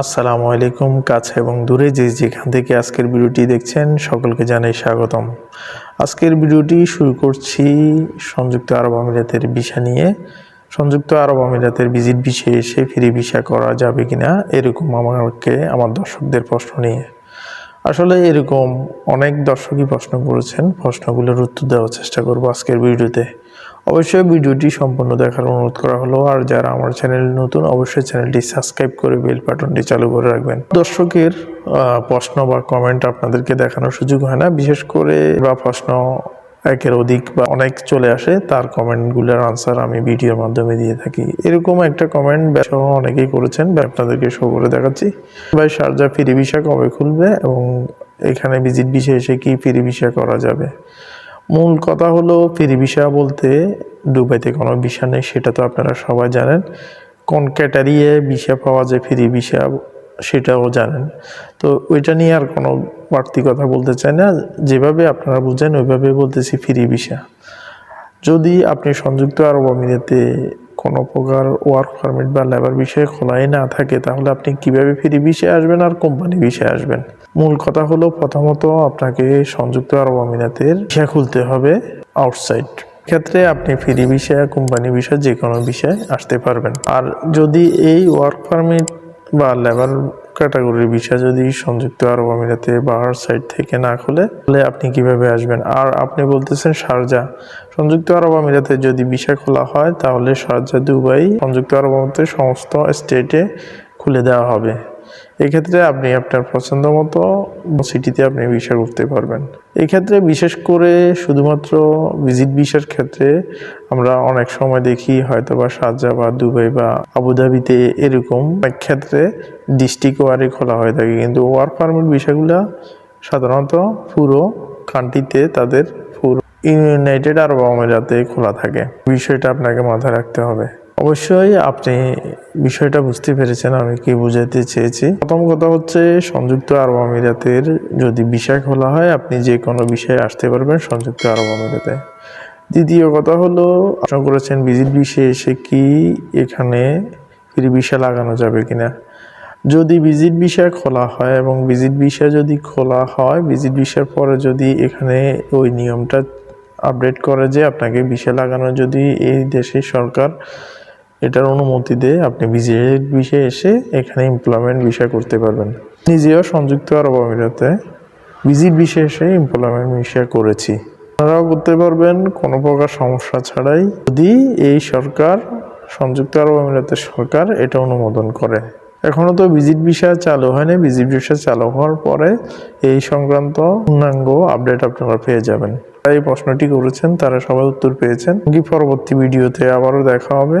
আসসালামু আলাইকুম, কাছে এবং দূরে যে যেখান থেকে আজকের ভিডিওটি দেখছেন সকলকে জানাই স্বাগতম। আজকের ভিডিওটি শুরু করছি সংযুক্ত আরব আমিরাতের ভিসা নিয়ে। সংযুক্ত আরব আমিরাতের ভিজিট বিষয়ে এসে ফিরে ভিসা করা যাবে কিনা এরকম আমাকে, আমার দর্শকদের প্রশ্ন নিয়ে। আসলে এরকম অনেক দর্শকই প্রশ্ন করেছেন। প্রশ্নগুলোর উত্তর দেওয়ার চেষ্টা করব আজকের ভিডিওতে। অবশ্যই ভিডিওটি সম্পূর্ণ দেখার অনুরোধ করা হলো। আর যারা আমার চ্যানেল নতুন, অবশ্যই চ্যানেলটি সাবস্ক্রাইব করে বেল বাটনটি চালু করে রাখবেন। দর্শকের প্রশ্ন বা কমেন্ট আপনাদেরকে দেখানোর সুযোগ হয় না। বিশেষ করে বা প্রশ্ন একের অধিক বা অনেক চলে আসে, তার কমেন্টগুলোর আনসার আমি ভিডিওর মাধ্যমে দিয়ে থাকি। এরকম একটা কমেন্ট সহ অনেকেই করেছেন আপনাদেরকে শো করে দেখাচ্ছি। ভাই, সারজা ফ্রি ভিসা কবে খুলবে এবং এখানে ভিজিট ভিসা এসে কি ফ্রি ভিসা করা যাবে? মূল কথা হলো, ফ্রি ভিসা বলতে দুবাইতে কোনো ভিসা নেই, সেটা তো আপনারা সবাই জানেন। কোন ক্যাটারিয়ে ভিসা পাওয়া যায়, ফ্রি ভিসা সেটাও জানেন। তো ওইটা নিয়ে আর কোনো বাড়তি কথা বলতে চাই না। যেভাবে আপনারা বুঝেন, ওইভাবে বলতেছি ফ্রি ভিসা। যদি আপনি সংযুক্ত আরব আমিরাতে কোনো প্রকার ওয়ার্ক পারমিট বা লেবার বিষয়ে খোলাই না থাকে, তাহলে আপনি কীভাবে ফ্রি বিষয়ে আসবেন আর কোম্পানি বিষয়ে আসবেন? মূল কথা হলো প্রথমত আপনাকে সংযুক্ত আরব আমিরাতের ভিসা খুলতে হবে আউটসাইড ক্ষেত্রে আপনি ফ্রি বিষয় কোম্পানি বিষয় যে কোনো বিষয়ে আসতে পারবেন। আর যদি এই ওয়ার্ক পারমিট বা লেবার ক্যাটাগরির ভিসা যদি সংযুক্ত আরব আমিরাতে বাহার সাইড থেকে না খুলে, তাহলে আপনি কীভাবে আসবেন? আর আপনি বলতেছেন শারজা সংযুক্ত আরব আমিরাতে যদি ভিসা খোলা হয়, তাহলে শারজা দুবাই সংযুক্ত আরব আমিরাতে সমস্ত স্টেটে খুলে দেওয়া হবে। এক্ষেত্রে আপনি আপনার পছন্দ মতো সিটিতে আপনি ভিসা করতে পারবেন। এক্ষেত্রে বিশেষ করে শুধুমাত্র ভিজিট ভিসার ক্ষেত্রে আমরা অনেক সময় দেখি হয়তো বা শারজা বা দুবাই বা আবুধাবিতে এরকম অনেক ক্ষেত্রে ডিস্ট্রিক্ট ওয়ারে খোলা হয়ে থাকে। কিন্তু ওয়ার্ক পারমিট ভিসাগুলো সাধারণত পুরো কান্ট্রিতে তাদের পুরো ইউনাইটেড আরব আমিরাতে খোলা থাকে। বিষয়টা আপনাকে মাথায় রাখতে হবে। অবশ্যই আপনি বিষয়টা বুঝতে পেরেছেন, আমি কি বুঝাতে চেয়েছি। প্রথম কথা হচ্ছে, সংযুক্ত আরব আমিরাতের যদি বিষয় খোলা হয়, আপনি যে কোনো বিষয়ে আসতে পারবেন সংযুক্ত আরব আমিরাতে। দ্বিতীয় কথা হলো, প্রশ্ন করেছেন, ভিজিট বিষয়ে এসে কি এখানে ফ্রি ভিসা লাগানো যাবে কিনা? যদি ভিজিট ভিসা খোলা হয় এবং ভিজিট ভিসা যদি খোলা হয়, ভিজিট ভিসার পরে যদি এখানে ওই নিয়মটা আপডেট করে যে আপনাকে ভিসা লাগানো যদি এই দেশের সরকার এটার অনুমতি দিয়ে আপনি ভিজিট বিষয়ে এসে এখানে এমপ্লয়মেন্ট বিষয় করতে পারবেন। নিজেও সংযুক্ত আরব আমিরাতে ভিজিট বিষয়ে এসে এমপ্লয়মেন্ট বিষয় করেছি। আপনারাও করতে পারবেন, কোনো প্রকার সমস্যা ছাড়াই। যদি এই সরকার, সংযুক্ত আরব আমিরাতের সরকার এটা অনুমোদন করে। এখনও তো ভিজিট ভিসা চালু হয়নি। ভিজিট ভিসা চালু হওয়ার পরে এই সংক্রান্ত পূর্ণাঙ্গ আপডেট আপনারা পেয়ে যাবেন। এই প্রশ্নটি করেছেন, তারা সবাই উত্তর পেয়েছেন। কি পরবর্তী ভিডিওতে আবারও দেখা হবে।